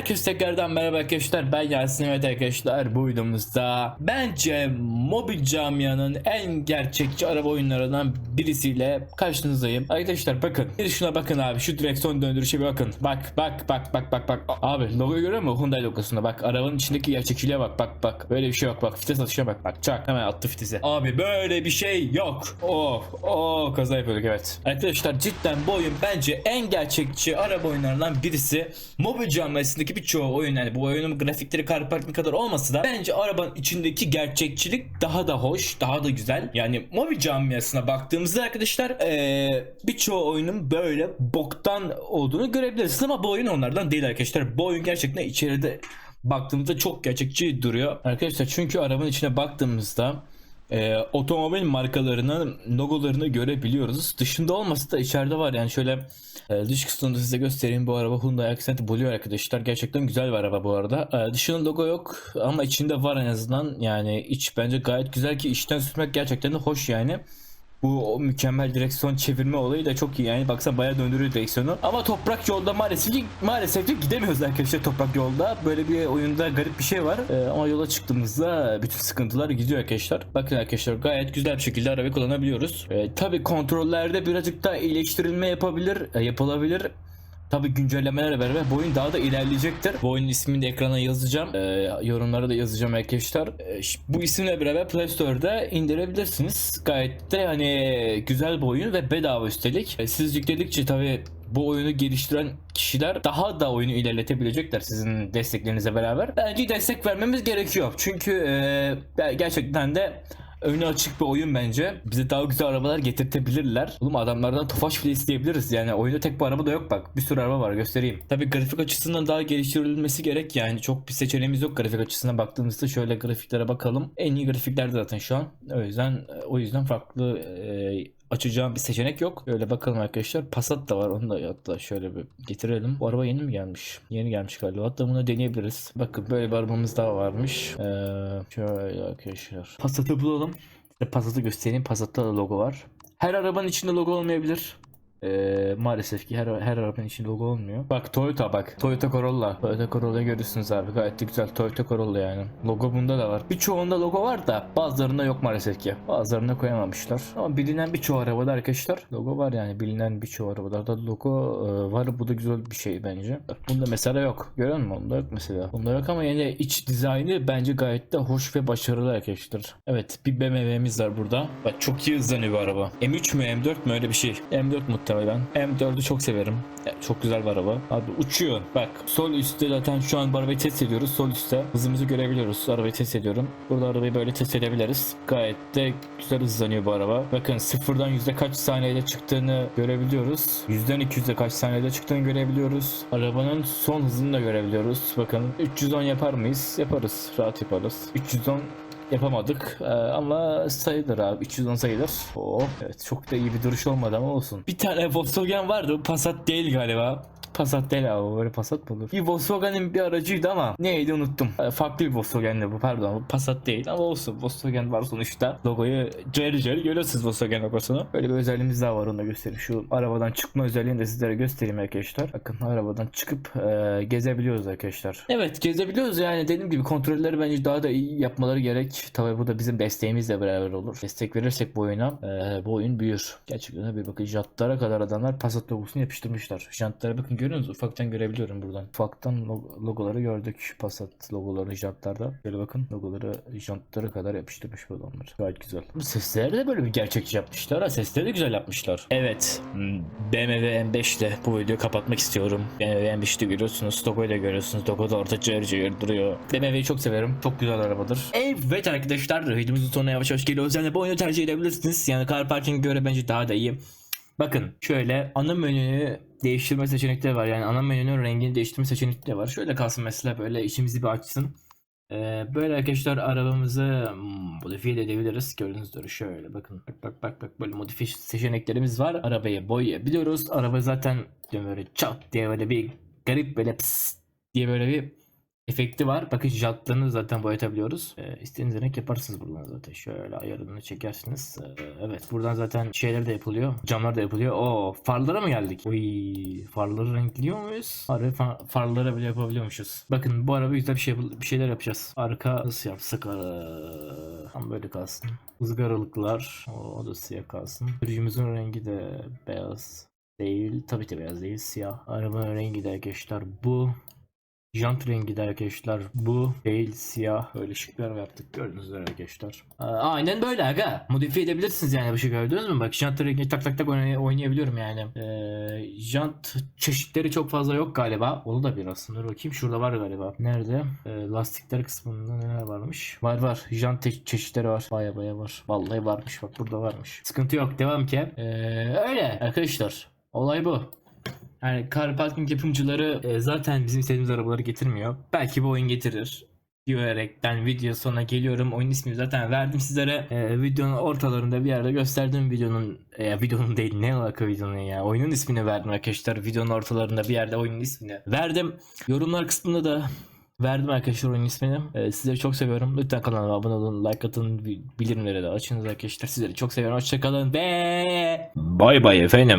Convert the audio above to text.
Herkese tekrardan merhaba arkadaşlar ben Yasin evet arkadaşlar bu videomuzda bence mobil camianın en gerçekçi araba oyunlarından birisiyle karşınızdayım. Arkadaşlar bakın bir şuna bakın abi şu direksiyon döndürüşe bir bakın. Bak bak bak bak bak bak. Abi logoyu görüyor musun? Hyundai logosunda bak arabanın içindeki gerçekçiliğe bak bak bak. Böyle bir şey yok bak vites atışına bak bak çak hemen attı vitesi. Abi böyle bir şey yok. Oh oh kaza yapıyorduk evet. Arkadaşlar cidden bu oyun bence en gerçekçi araba oyunlarından birisi. Mobil camiasındaki birçoğu oyun yani bu oyunun grafikleri Car Parking kadar olmasa da bence arabanın içindeki gerçekçilik daha da hoş, daha da güzel. Yani mobil camiasına baktığımızda arkadaşlar eee, birçoğu oyunun böyle boktan olduğunu görebilirsiniz ama bu oyun onlardan değil arkadaşlar. Bu oyun gerçekten içeride baktığımızda çok gerçekçi duruyor. Arkadaşlar çünkü arabanın içine baktığımızda e, otomobil markalarının logolarını görebiliyoruz. Dışında olmasa da içeride var yani şöyle e, dış kısmını size göstereyim. Bu araba Hyundai Accent Blue arkadaşlar. Gerçekten güzel bir araba bu arada. E, dışında logo yok ama içinde var en azından. Yani iç bence gayet güzel ki içten sürmek gerçekten de hoş yani. Bu o mükemmel direksiyon çevirme olayı da çok iyi yani baksana bayağı döndürüyor direksiyonu. Ama toprak yolda maalesef maalesef ki gidemiyoruz arkadaşlar toprak yolda. Böyle bir oyunda garip bir şey var. Ee, ama yola çıktığımızda bütün sıkıntılar gidiyor arkadaşlar. Bakın arkadaşlar gayet güzel bir şekilde arabayı kullanabiliyoruz. Ee, Tabi kontrollerde birazcık daha iyileştirilme yapabilir, e, yapılabilir. Tabi güncellemelerle beraber bu oyun daha da ilerleyecektir. Bu oyunun ismini de ekrana yazacağım. Ee, yorumlara da yazacağım arkadaşlar. Ee, bu isimle beraber Play Store'da indirebilirsiniz. Gayet de hani güzel bir oyun ve bedava üstelik. Ee, siz yükledikçe tabi bu oyunu geliştiren kişiler daha da oyunu ilerletebilecekler sizin desteklerinizle beraber. Bence destek vermemiz gerekiyor. Çünkü e, gerçekten de önü açık bir oyun bence. Bize daha güzel arabalar getirtebilirler. Oğlum adamlardan Tofaş bile isteyebiliriz. Yani oyunda tek bir araba da yok bak. Bir sürü araba var göstereyim. Tabi grafik açısından daha geliştirilmesi gerek yani. Çok bir seçeneğimiz yok grafik açısına baktığımızda. Şöyle grafiklere bakalım. En iyi grafikler zaten şu an. O yüzden o yüzden farklı e, açacağım bir seçenek yok. Öyle bakalım arkadaşlar. Passat da var. Onu da hatta şöyle bir getirelim. Bu araba yeni mi gelmiş? Yeni gelmiş galiba. Hatta bunu deneyebiliriz. Bakın böyle bir arabamız daha varmış. Ee, şöyle arkadaşlar. Passat'ı bulalım. Size Passat'ı göstereyim. Passat'ta da logo var. Her arabanın içinde logo olmayabilir. Ee, maalesef ki her her arabanın içinde logo olmuyor. Bak Toyota bak. Toyota Corolla. Toyota Corolla görürsünüz abi. Gayet de güzel Toyota Corolla yani. Logo bunda da var. Birçoğunda logo var da bazılarında yok maalesef ki. Bazılarına koyamamışlar. Ama bilinen birçoğu arabada arkadaşlar logo var yani. Bilinen birçoğu arabalarda logo e, var. Bu da güzel bir şey bence. Bak bunda mesela yok. Görüyor musun? Bunda yok mesela. Bunda yok ama yine iç dizaynı bence gayet de hoş ve başarılı arkadaşlar. Evet bir BMW'miz var burada. Bak çok iyi hızlanıyor bu araba. M3 mü M4 mü öyle bir şey. M4 muhtemelen. M4'ü çok severim. Çok güzel bir araba. Abi uçuyor. Bak sol üstte zaten şu an arabayı test ediyoruz. Sol üstte hızımızı görebiliyoruz. Arabayı test ediyorum. Burada arabayı böyle test edebiliriz. Gayet de güzel hızlanıyor bu araba. Bakın sıfırdan yüzde kaç saniyede çıktığını görebiliyoruz. Yüzden 200'e kaç saniyede çıktığını görebiliyoruz. Arabanın son hızını da görebiliyoruz. Bakın 310 yapar mıyız? Yaparız. Rahat yaparız. 310 Yapamadık Ee, ama sayılır abi 310 sayılır. Oh, evet çok da iyi bir duruş olmadı ama olsun. Bir tane Volkswagen vardı Passat değil galiba. Passat değil abi böyle Passat mı olur? Bir Volkswagen'in bir aracıydı ama neydi unuttum. Ee, farklı bir Volkswagen'di bu pardon Passat değil ama olsun Volkswagen var sonuçta. Logoyu ceri ceri görüyorsunuz Volkswagen logosunu. Böyle bir özelliğimiz daha var onu da göstereyim. Şu arabadan çıkma özelliğini de sizlere göstereyim arkadaşlar. Bakın arabadan çıkıp e, gezebiliyoruz arkadaşlar. Evet gezebiliyoruz yani dediğim gibi kontrolleri bence daha da iyi yapmaları gerek. Tabii bu da bizim desteğimizle beraber olur. Destek verirsek bu oyuna e, bu oyun büyür. Gerçekten bir bakın jantlara kadar adamlar Passat logosunu yapıştırmışlar. Jantlara bakın görüyor musunuz? Ufaktan görebiliyorum buradan. Ufaktan log- logoları gördük. Passat logoları jantlarda. Böyle bakın logoları jantlara kadar yapıştırmış bu adamlar. Gayet güzel. Bu sesleri de böyle bir gerçekçi yapmışlar. Ha sesleri de güzel yapmışlar. Evet. hmm, BMW M5 ile bu videoyu kapatmak istiyorum. BMW M5'te görüyorsunuz. Logoyu da görüyorsunuz. Logo da orta cayır cayır duruyor. BMW'yi çok severim. Çok güzel arabadır. Evet arkadaşlar. Videomuzun sonuna yavaş yavaş geliyoruz. Yani bu oyunu tercih edebilirsiniz. Yani Car Parking'e göre bence daha da iyi. Bakın şöyle ana menüyü değiştirme seçenekleri var. Yani ana menünün rengini değiştirme seçenekleri var. Şöyle kalsın mesela böyle içimizi bir açsın. Ee, böyle arkadaşlar arabamızı modifiye de edebiliriz. Gördüğünüz üzere şöyle bakın. Bak bak bak bak böyle modifiye seçeneklerimiz var. Arabayı boyayabiliyoruz. Araba zaten böyle çat diye böyle bir garip böyle diye böyle bir efekti var. Bakın jantlarını zaten boyatabiliyoruz. Ee, istediğiniz renk yaparsınız buradan zaten. Şöyle ayarını çekersiniz. Ee, evet buradan zaten şeyler de yapılıyor. Camlar da yapılıyor. Oo farlara mı geldik? Oy farları renkliyor muyuz? Harbi fa- farlara bile yapabiliyormuşuz. Bakın bu araba güzel bir şey bir şeyler yapacağız. Arka nasıl yapsak? Aa, Tam böyle kalsın. Izgaralıklar. O da siyah kalsın. Sürücümüzün rengi de beyaz değil. Tabii ki beyaz değil. Siyah. Arabanın rengi de arkadaşlar bu. Jant rengi arkadaşlar bu değil siyah böyle şıklar yaptık gördüğünüz üzere arkadaşlar. Aynen böyle aga. Modifiye edebilirsiniz yani bu şey gördünüz mü? Bak jant rengi tak tak tak oynay- oynayabiliyorum yani. Ee, jant çeşitleri çok fazla yok galiba. Onu da biraz dur bakayım. Şurada var galiba. Nerede? Ee, lastikler kısmında neler varmış? Var var. Jant çeşitleri var. Baya baya var. Vallahi varmış. Bak burada varmış. Sıkıntı yok. Devam ki. Ee, öyle arkadaşlar. Olay bu. Yani car parking yapımcıları e, zaten bizim istediğimiz arabaları getirmiyor. Belki bu oyun getirir. Diyerekten video sonuna geliyorum. Oyun ismini zaten verdim sizlere. E, videonun ortalarında bir yerde gösterdim videonun e, videonun değil ne alaka videonun ya. Oyunun ismini verdim arkadaşlar. Videonun ortalarında bir yerde oyunun ismini verdim. Yorumlar kısmında da verdim arkadaşlar oyunun ismini. E, sizleri çok seviyorum. Lütfen kanalıma abone olun, like atın, bi- bildirimleri de açınız arkadaşlar. Sizleri çok seviyorum. Hoşçakalın ve bay bay efendim.